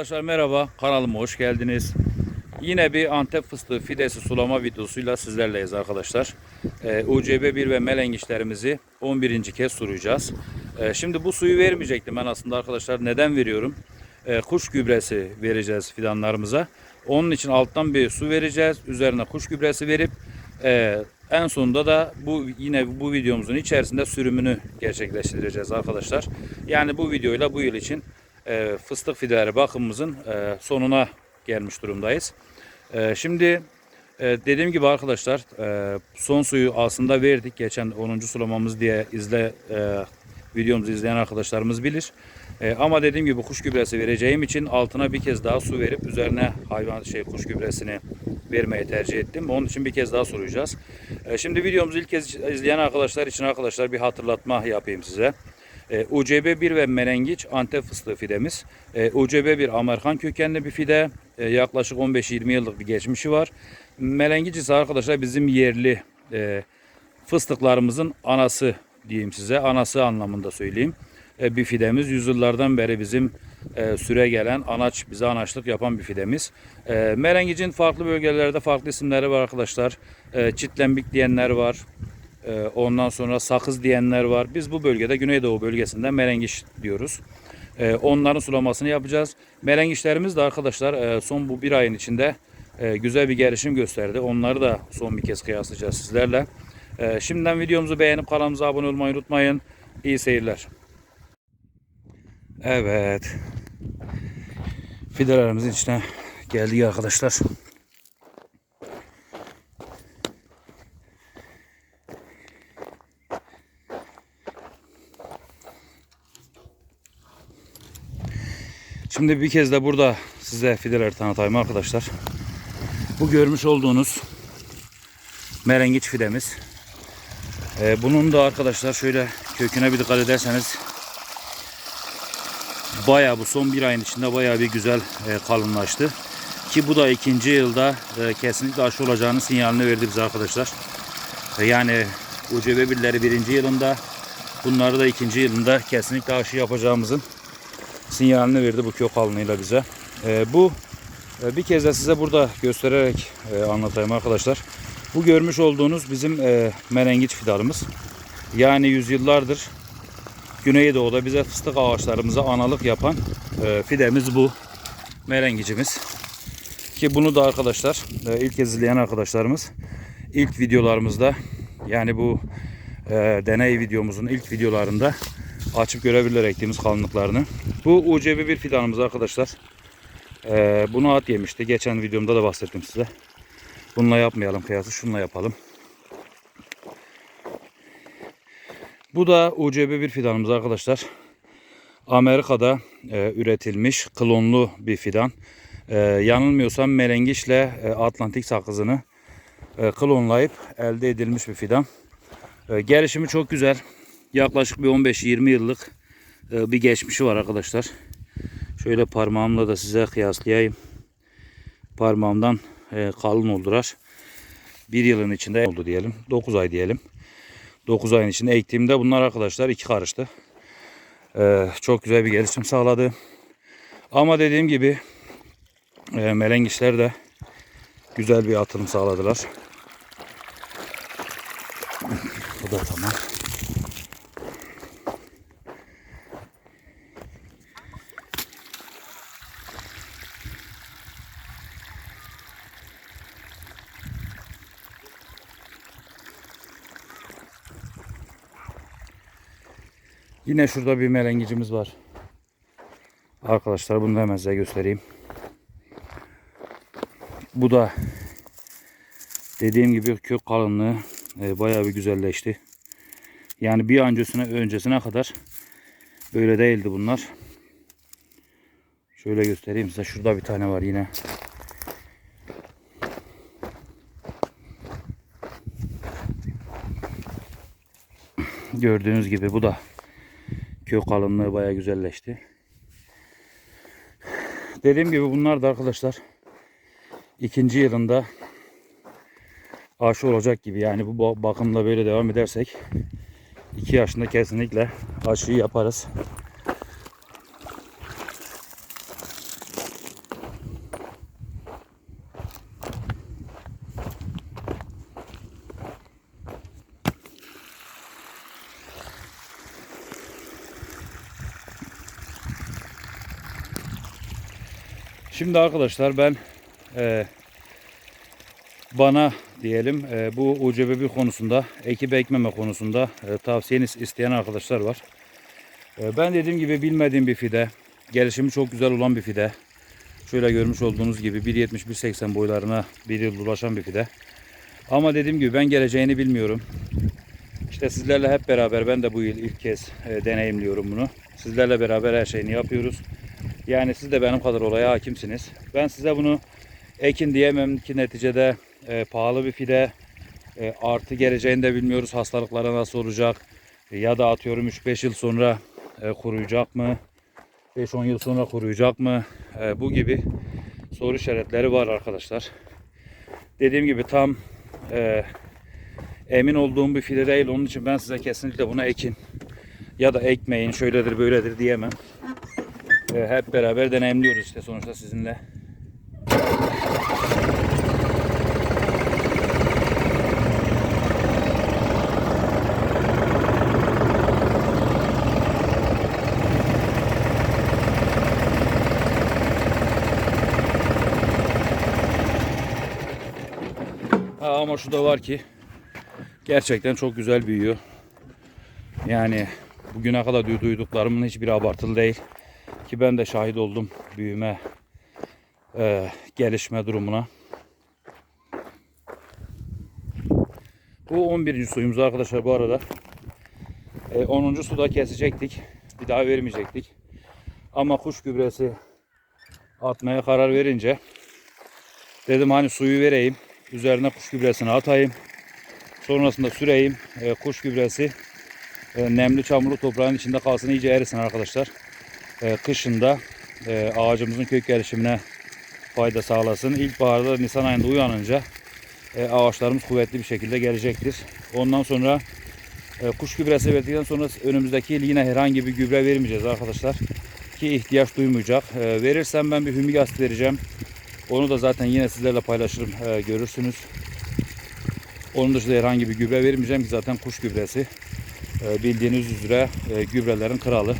Arkadaşlar merhaba kanalıma hoş geldiniz. Yine bir Antep fıstığı fidesi sulama videosuyla sizlerleyiz arkadaşlar. Ee, UCB1 ve melengiçlerimizi 11. kez sulayacağız. Ee, şimdi bu suyu vermeyecektim ben aslında arkadaşlar. Neden veriyorum? Ee, kuş gübresi vereceğiz fidanlarımıza. Onun için alttan bir su vereceğiz. Üzerine kuş gübresi verip e, en sonunda da bu yine bu videomuzun içerisinde sürümünü gerçekleştireceğiz arkadaşlar. Yani bu videoyla bu yıl için e, fıstık fideleri bakımımızın e, sonuna gelmiş durumdayız. E, şimdi e, dediğim gibi arkadaşlar e, son suyu aslında verdik. Geçen 10. sulamamız diye izle e, videomuzu izleyen arkadaşlarımız bilir. E, ama dediğim gibi kuş gübresi vereceğim için altına bir kez daha su verip üzerine hayvan şey kuş gübresini vermeyi tercih ettim. Onun için bir kez daha soracağız. E, şimdi videomuzu ilk kez izleyen arkadaşlar için arkadaşlar bir hatırlatma yapayım size. E, UCB1 ve Merengiç Antep fıstığı fidemiz. E, UCB1 Amerikan kökenli bir fide. E, yaklaşık 15-20 yıllık bir geçmişi var. Merengiç ise arkadaşlar bizim yerli fıstıklarımızın anası diyeyim size. Anası anlamında söyleyeyim. Bir fidemiz. Yüzyıllardan beri bizim e, süre gelen anaç, bize anaçlık yapan bir fidemiz. E, farklı bölgelerde farklı isimleri var arkadaşlar. Çitlembik diyenler var. Ee, Ondan sonra sakız diyenler var. Biz bu bölgede Güneydoğu bölgesinde merengiş diyoruz. Ee, Onların sulamasını yapacağız. Merengişlerimiz de arkadaşlar e, son bu bir ayın içinde e, güzel bir gelişim gösterdi. Onları da son bir kez kıyaslayacağız sizlerle. Ee, Şimdiden videomuzu beğenip kanalımıza abone olmayı unutmayın. İyi seyirler. Evet. Fidelerimizin içine geldik arkadaşlar. Şimdi bir kez de burada size fideleri tanıtayım arkadaşlar. Bu görmüş olduğunuz merengiç fidemiz. Ee, bunun da arkadaşlar şöyle köküne bir dikkat ederseniz bayağı bu son bir ayın içinde bayağı bir güzel e, kalınlaştı. Ki bu da ikinci yılda e, kesinlikle aşı olacağını sinyalini verdi bize arkadaşlar. E, yani UCB birleri birinci yılında bunları da ikinci yılında kesinlikle aşı yapacağımızın sinyalini verdi bu kök kalınlığıyla bize. E, bu e, bir kez de size burada göstererek e, anlatayım arkadaşlar. Bu görmüş olduğunuz bizim e, merengiç fidanımız. Yani yüzyıllardır Güneydoğu'da bize fıstık ağaçlarımıza analık yapan e, fidemiz bu. Merengicimiz. Ki bunu da arkadaşlar e, ilk kez izleyen arkadaşlarımız ilk videolarımızda yani bu e, deney videomuzun ilk videolarında açıp görebilirler ektiğimiz kalınlıklarını. Bu UCB bir fidanımız arkadaşlar. E, bunu at yemişti. Geçen videomda da bahsettim size. Bununla yapmayalım kıyası. Şununla yapalım. Bu da UCB bir fidanımız arkadaşlar. Amerika'da e, üretilmiş klonlu bir fidan. E, yanılmıyorsam melengişle e, Atlantik sakızını e, klonlayıp elde edilmiş bir fidan. E, gelişimi çok güzel. Yaklaşık bir 15-20 yıllık e, bir geçmişi var arkadaşlar. Şöyle parmağımla da size kıyaslayayım. Parmağımdan e, kalın oldular. Bir yılın içinde oldu diyelim. 9 ay diyelim. 9 ayın içinde ektiğimde bunlar arkadaşlar iki karıştı. Ee, çok güzel bir gelişim sağladı. Ama dediğim gibi e, melengişler de güzel bir atılım sağladılar. Bu da tamam. Yine şurada bir melengicimiz var. Arkadaşlar bunu da hemen size göstereyim. Bu da dediğim gibi kök kalınlığı e, bayağı bir güzelleşti. Yani bir öncesine öncesine kadar böyle değildi bunlar. Şöyle göstereyim size. Şurada bir tane var yine. Gördüğünüz gibi bu da kök kalınlığı bayağı güzelleşti. Dediğim gibi bunlar da arkadaşlar ikinci yılında aşı olacak gibi. Yani bu bakımla böyle devam edersek iki yaşında kesinlikle aşıyı yaparız. Şimdi arkadaşlar ben e, bana diyelim e, bu UCB1 konusunda ekip ekmeme konusunda e, tavsiyeniz isteyen arkadaşlar var. E, ben dediğim gibi bilmediğim bir fide, gelişimi çok güzel olan bir fide. Şöyle görmüş olduğunuz gibi 1.70-1.80 boylarına bir yıl ulaşan bir fide. Ama dediğim gibi ben geleceğini bilmiyorum. İşte sizlerle hep beraber ben de bu yıl ilk kez e, deneyimliyorum bunu. Sizlerle beraber her şeyini yapıyoruz. Yani siz de benim kadar olaya hakimsiniz. Ben size bunu ekin diyemem ki neticede e, pahalı bir fide. E, artı geleceğini de bilmiyoruz. Hastalıklara nasıl olacak? E, ya da atıyorum 3-5 yıl sonra e, kuruyacak mı? 5-10 yıl sonra kuruyacak mı? E, bu gibi soru işaretleri var arkadaşlar. Dediğim gibi tam e, emin olduğum bir fide değil. Onun için ben size kesinlikle buna ekin ya da ekmeyin şöyledir böyledir diyemem. Hep beraber deneyimliyoruz işte sonuçta sizinle. Ha, ama şu da var ki gerçekten çok güzel büyüyor. Yani bugüne kadar duy- duyduklarımın hiçbiri abartılı değil. Ki ben de şahit oldum büyüme, e, gelişme durumuna. Bu 11. suyumuz arkadaşlar bu arada. E, 10. suda kesecektik. Bir daha vermeyecektik. Ama kuş gübresi atmaya karar verince dedim hani suyu vereyim. Üzerine kuş gübresini atayım. Sonrasında süreyim. E, kuş gübresi e, nemli çamurlu toprağın içinde kalsın iyice erisin arkadaşlar. E, kışında e, ağacımızın kök gelişimine fayda sağlasın. İlkbaharda Nisan ayında uyanınca e, ağaçlarımız kuvvetli bir şekilde gelecektir. Ondan sonra kuş gübresi verdikten sonra önümüzdeki yine herhangi bir gübre vermeyeceğiz arkadaşlar. Ki ihtiyaç duymayacak. Verirsem ben bir hümik asit vereceğim. Onu da zaten yine sizlerle paylaşırım görürsünüz. Onun dışında herhangi bir gübre vermeyeceğim ki zaten kuş gübresi. Bildiğiniz üzere gübrelerin kralı.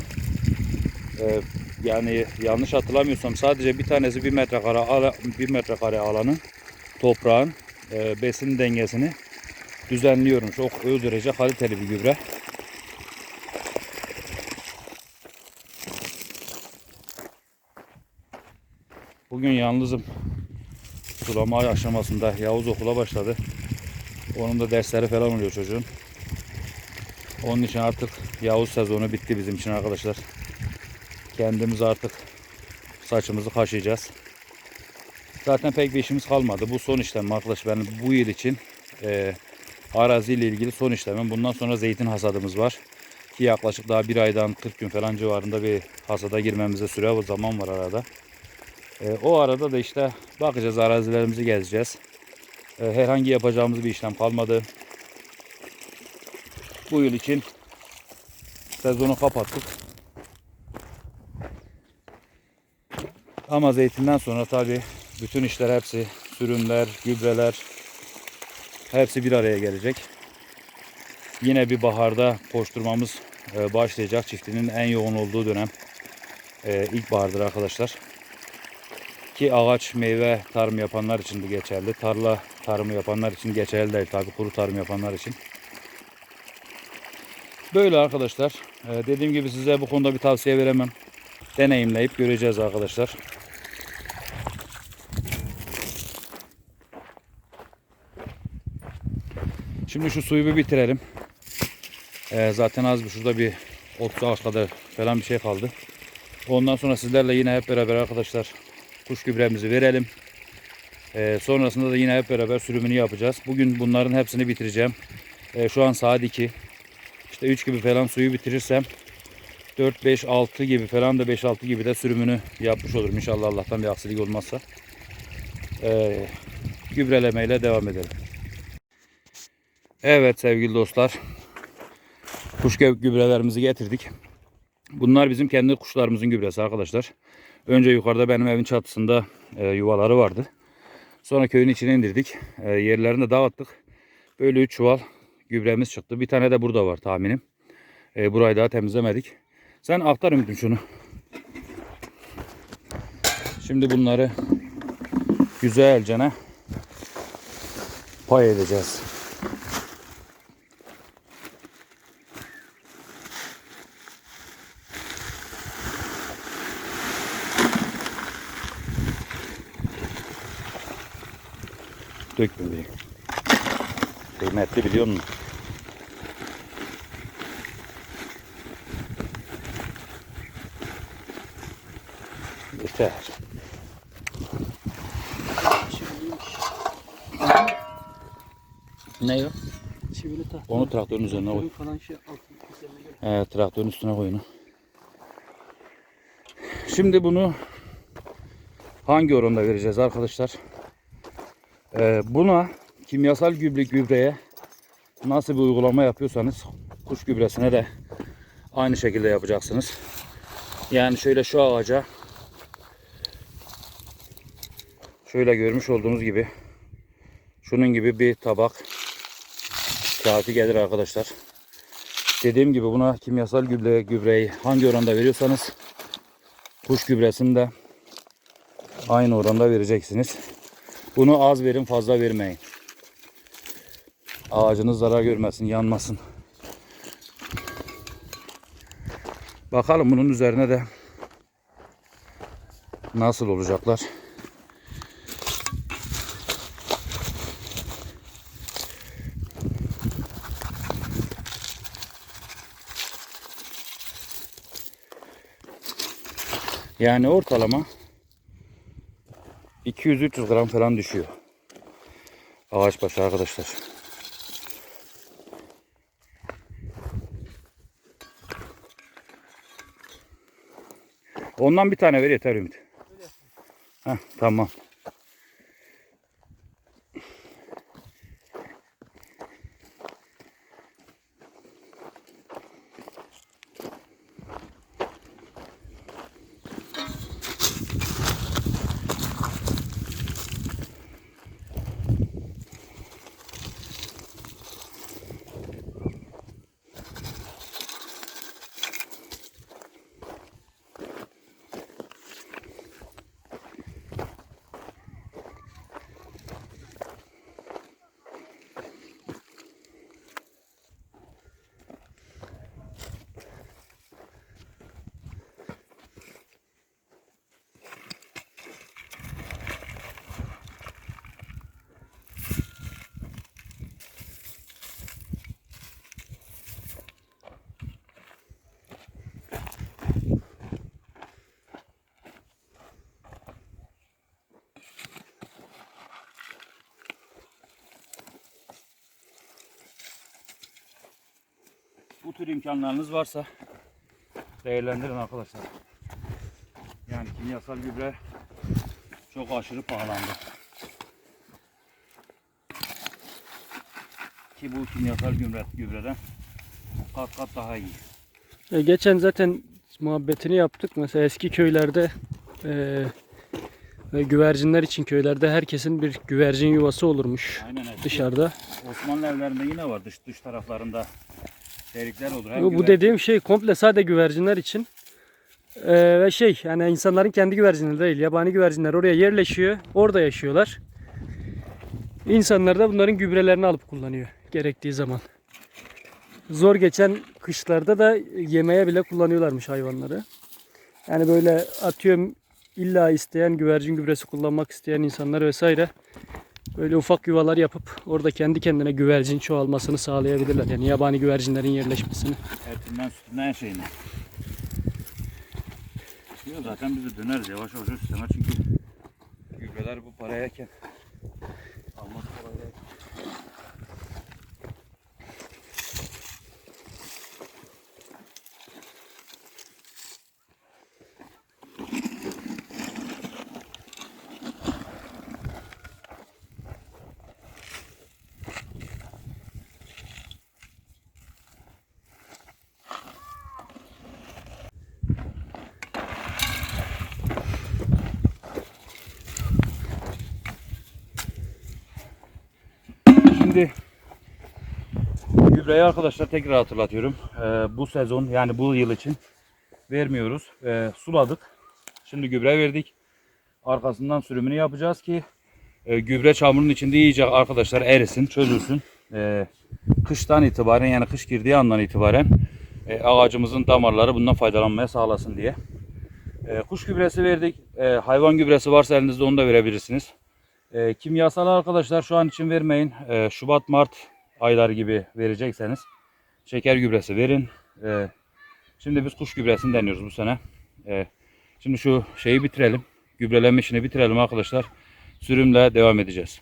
E, yani yanlış hatırlamıyorsam sadece bir tanesi bir metrekare ala, bir metrekare alanın toprağın e, besin dengesini düzenliyorum. Çok o derece kaliteli bir gübre. Bugün yalnızım. Sulama aşamasında Yavuz okula başladı. Onun da dersleri falan oluyor çocuğun. Onun için artık Yavuz sezonu bitti bizim için arkadaşlar. Kendimiz artık saçımızı kaşıyacağız. Zaten pek bir işimiz kalmadı. Bu son işlem arkadaş benim bu yıl için e, araziyle ilgili son işlemim. Bundan sonra zeytin hasadımız var. Ki yaklaşık daha bir aydan 40 gün falan civarında bir hasada girmemize süre o zaman var arada. E, o arada da işte bakacağız arazilerimizi gezeceğiz. E, herhangi yapacağımız bir işlem kalmadı. Bu yıl için sezonu kapattık. Ama zeytinden sonra tabi bütün işler hepsi sürümler, gübreler hepsi bir araya gelecek. Yine bir baharda koşturmamız e, başlayacak. Çiftinin en yoğun olduğu dönem e, ilkbahardır arkadaşlar. Ki ağaç meyve tarım yapanlar için bu geçerli. Tarla tarımı yapanlar için geçerli değil tabi kuru tarım yapanlar için. Böyle arkadaşlar. E, dediğim gibi size bu konuda bir tavsiye veremem. Deneyimleyip göreceğiz arkadaşlar. Şimdi şu suyu bir bitirelim. Ee, zaten az bir şurada bir 30 ağaç kadar falan bir şey kaldı. Ondan sonra sizlerle yine hep beraber arkadaşlar kuş gübremizi verelim. Ee, sonrasında da yine hep beraber sürümünü yapacağız. Bugün bunların hepsini bitireceğim. Ee, şu an saat 2. İşte 3 gibi falan suyu bitirirsem 4, 5, 6 gibi falan da 5, 6 gibi de sürümünü yapmış olurum. İnşallah Allah'tan bir aksilik olmazsa. Ee, gübrelemeyle devam edelim. Evet sevgili dostlar. Kuş gübrelerimizi getirdik. Bunlar bizim kendi kuşlarımızın gübresi arkadaşlar. Önce yukarıda benim evin çatısında e, yuvaları vardı. Sonra köyün içine indirdik. E, yerlerini dağıttık. Böyle 3 çuval gübremiz çıktı. Bir tane de burada var tahminim. E, burayı daha temizlemedik. Sen aktar Ümit'im şunu. Şimdi bunları güzelce pay edeceğiz. Dök bebeğim. Kıymetli biliyor musun? Yeter. Ne o? Çivili tahta. Onu traktörün üzerine koy. Falan şey. Evet, traktörün üstüne koy onu. Şimdi bunu hangi oranda vereceğiz arkadaşlar? Ee, buna kimyasal gübre gübreye nasıl bir uygulama yapıyorsanız kuş gübresine de aynı şekilde yapacaksınız. Yani şöyle şu ağaca şöyle görmüş olduğunuz gibi şunun gibi bir tabak kafi gelir arkadaşlar. Dediğim gibi buna kimyasal gübre, gübreyi hangi oranda veriyorsanız kuş gübresini de aynı oranda vereceksiniz. Bunu az verin fazla vermeyin. Ağacınız zarar görmesin, yanmasın. Bakalım bunun üzerine de nasıl olacaklar. Yani ortalama 200-300 gram falan düşüyor. Ağaç başı arkadaşlar. Ondan bir tane ver yeter Ümit. Heh, tamam. Bu tür imkanlarınız varsa değerlendirin arkadaşlar. Yani kimyasal gübre çok aşırı pahalandı. Ki bu kimyasal gübre, gübreden kat kat daha iyi. E, geçen zaten muhabbetini yaptık. Mesela eski köylerde e, ve güvercinler için köylerde herkesin bir güvercin yuvası olurmuş Aynen eski dışarıda. Osmanlı evlerinde yine var dış dış taraflarında delikler olur. Hem Bu dediğim şey komple sade güvercinler için. E, ve şey yani insanların kendi güvercinleri değil. Yabani güvercinler oraya yerleşiyor. Orada yaşıyorlar. İnsanlar da bunların gübrelerini alıp kullanıyor gerektiği zaman. Zor geçen kışlarda da yemeğe bile kullanıyorlarmış hayvanları. Yani böyle atıyorum illa isteyen güvercin gübresi kullanmak isteyen insanlar vesaire böyle ufak yuvalar yapıp orada kendi kendine güvercin çoğalmasını sağlayabilirler. Yani yabani güvercinlerin yerleşmesini. Etinden sütünden her şeyine. Yok zaten biz de döneriz yavaş yavaş üstüne çünkü gübreler bu parayken alması kolay değil. Şimdi gübreyi arkadaşlar tekrar hatırlatıyorum. Ee, bu sezon yani bu yıl için vermiyoruz. Ee, suladık. Şimdi gübre verdik. Arkasından sürümünü yapacağız ki e, gübre çamurun içinde iyice arkadaşlar erisin, çözülsün. E, kıştan itibaren yani kış girdiği andan itibaren e, ağacımızın damarları bundan faydalanmaya sağlasın diye. E, kuş gübresi verdik. E, hayvan gübresi varsa elinizde onu da verebilirsiniz. E, kimyasal arkadaşlar şu an için vermeyin. E, Şubat, Mart ayları gibi verecekseniz şeker gübresi verin. E, şimdi biz kuş gübresini deniyoruz bu sene. E, şimdi şu şeyi bitirelim. Gübreleme işini bitirelim arkadaşlar. Sürümle devam edeceğiz.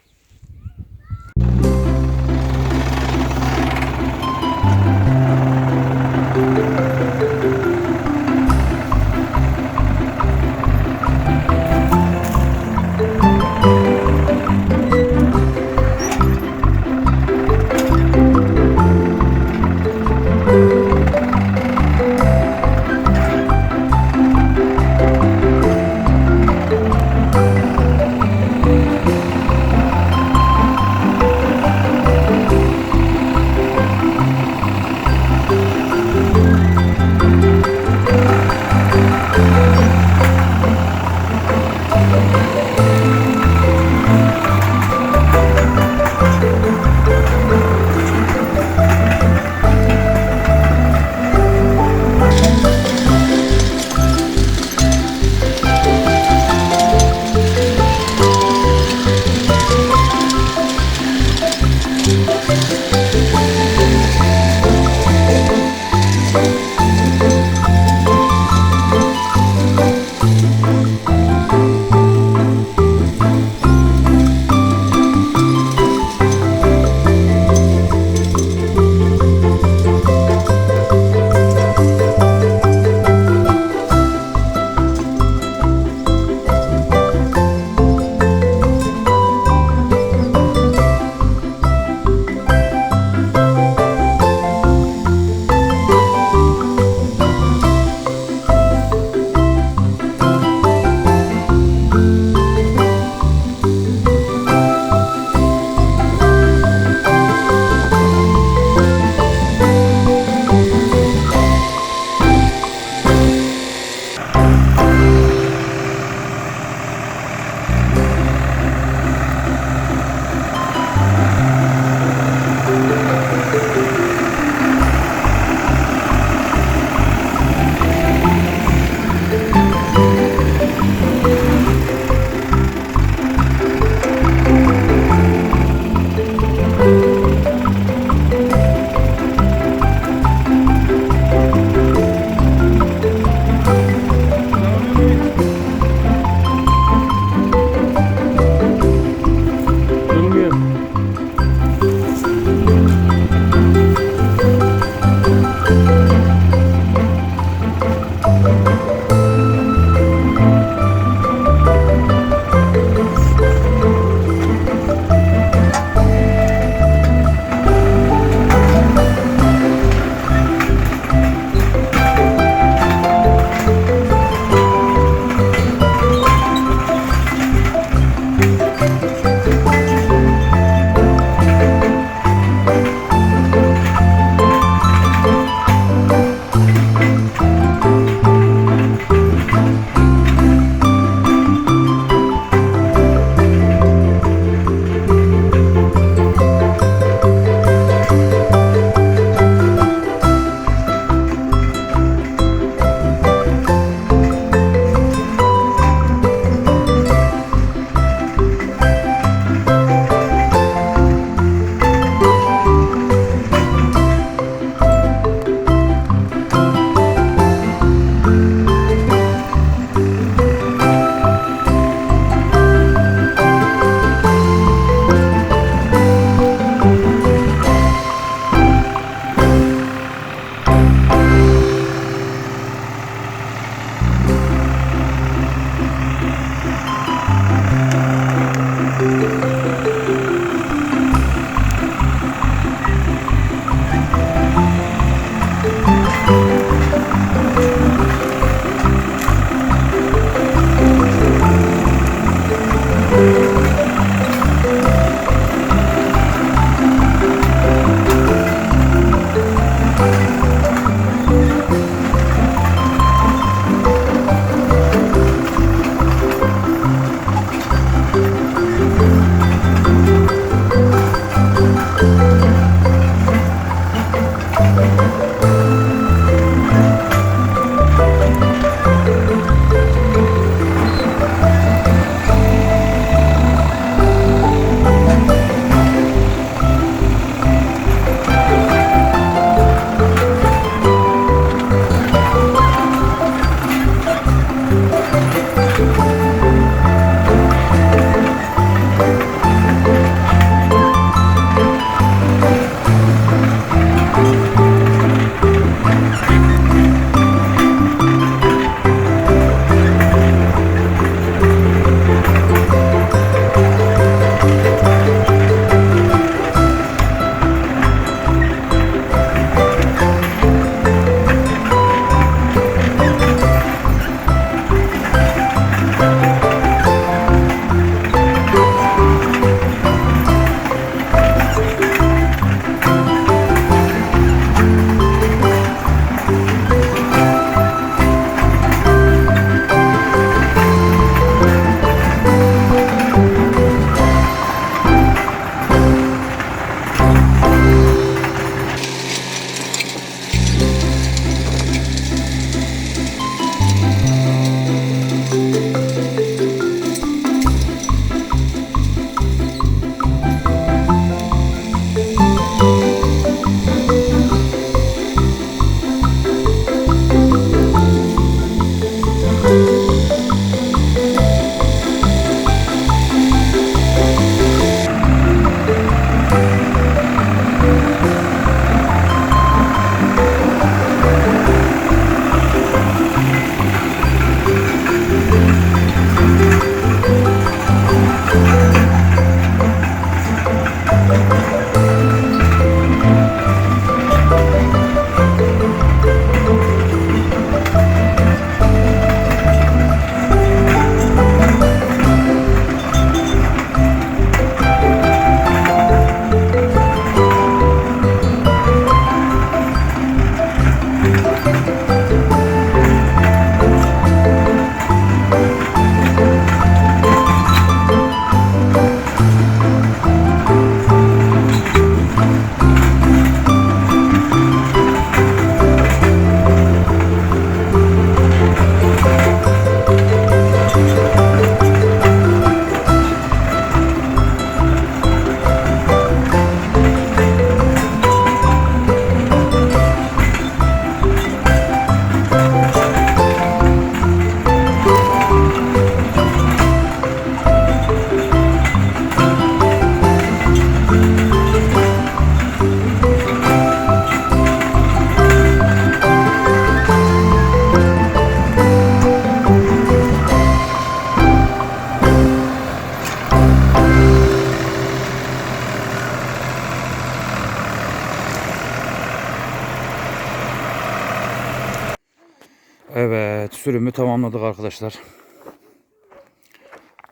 Tamamladık arkadaşlar.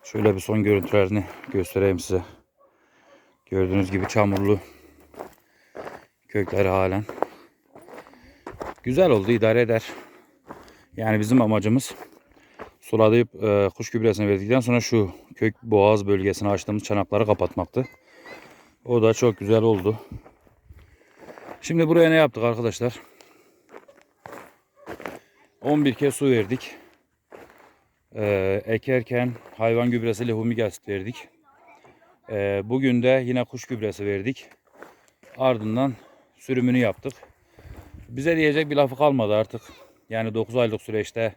Şöyle bir son görüntülerini göstereyim size. Gördüğünüz gibi çamurlu kökleri halen. Güzel oldu idare eder. Yani bizim amacımız suladayıp e, kuş gübresini verdikten sonra şu kök boğaz bölgesine açtığımız çanakları kapatmaktı. O da çok güzel oldu. Şimdi buraya ne yaptık arkadaşlar? 11 kez su verdik. Ee, ekerken hayvan gübresi lehumik asit verdik. Ee, bugün de yine kuş gübresi verdik. Ardından sürümünü yaptık. Bize diyecek bir lafı kalmadı artık. Yani 9 aylık süreçte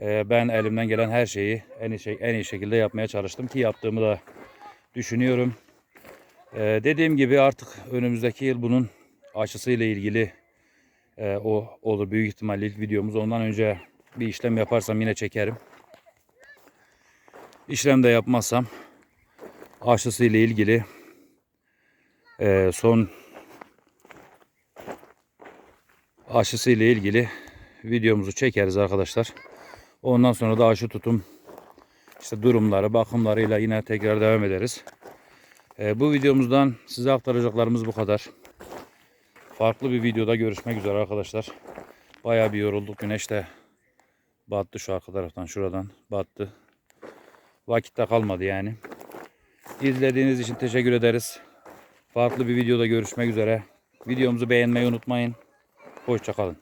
e, ben elimden gelen her şeyi en iyi, en iyi şekilde yapmaya çalıştım ki yaptığımı da düşünüyorum. Ee, dediğim gibi artık önümüzdeki yıl bunun aşısıyla ilgili ee, o olur büyük ihtimalle ilk videomuz. Ondan önce bir işlem yaparsam yine çekerim. İşlem de yapmazsam aşısı ile ilgili e, son aşısı ile ilgili videomuzu çekeriz arkadaşlar. Ondan sonra da aşı tutum işte durumları, bakımlarıyla yine tekrar devam ederiz. E, bu videomuzdan size aktaracaklarımız bu kadar. Farklı bir videoda görüşmek üzere arkadaşlar. Bayağı bir yorulduk. Güneş de battı şu arka taraftan şuradan battı. Vakitte kalmadı yani. İzlediğiniz için teşekkür ederiz. Farklı bir videoda görüşmek üzere. Videomuzu beğenmeyi unutmayın. Hoşçakalın.